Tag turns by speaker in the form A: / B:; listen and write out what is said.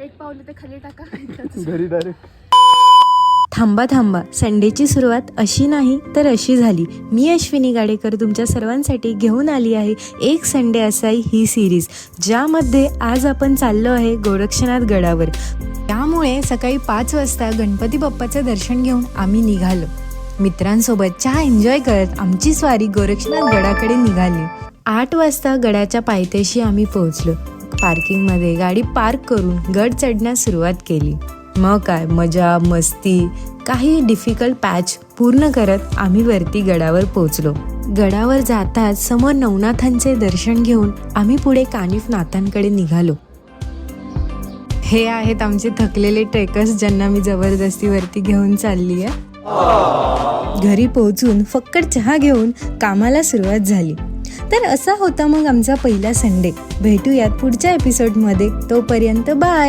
A: एक पावलं ते खाली टाका.
B: घरी डायरेक्ट
C: थांबा थांबा. संडेची सुरुवात अशी नाही तर अशी झाली. मी अश्विनी गाडेकर तुमच्या सर्वांसाठी घेऊन आली आहे एक संडे असाई ही सिरीज ज्यामध्ये आज आपण चाललो आहे गोरक्षनाथ गडावर. त्यामुळे सकाळी पाच वाजता गणपती बाप्पाचं दर्शन घेऊन आम्ही निघालो. मित्रांसोबत चहा एन्जॉय करत आमची स्वारी गोरक्षनाथ गडाकडे निघाली. आठ वाजता गडाच्या पायथ्याशी आम्ही पोहोचलो. पार्किंगमध्ये गाडी पार्क करून गड चढण्यास सुरुवात केली. मग काय मजा मस्ती काही डिफिकल्ट पॅच पूर्ण करत आम्ही वरती गडावर पोहोचलो. गडावर जाताच समोर नवनाथांचे दर्शन घेऊन आम्ही पुढे कानिफ नाथांकडे निघालो. हे आहेत आमचे थकलेले ट्रेकर्स ज्यांना मी जबरदस्ती वरती घेऊन चालली आहे घरी पोहोचून फक्कड चहा घेऊन कामाला सुरुवात झाली. तर असा होता मग आमचा पहिला संडे. भेटूयात पुढच्या एपिसोडमध्ये तोपर्यंत बाय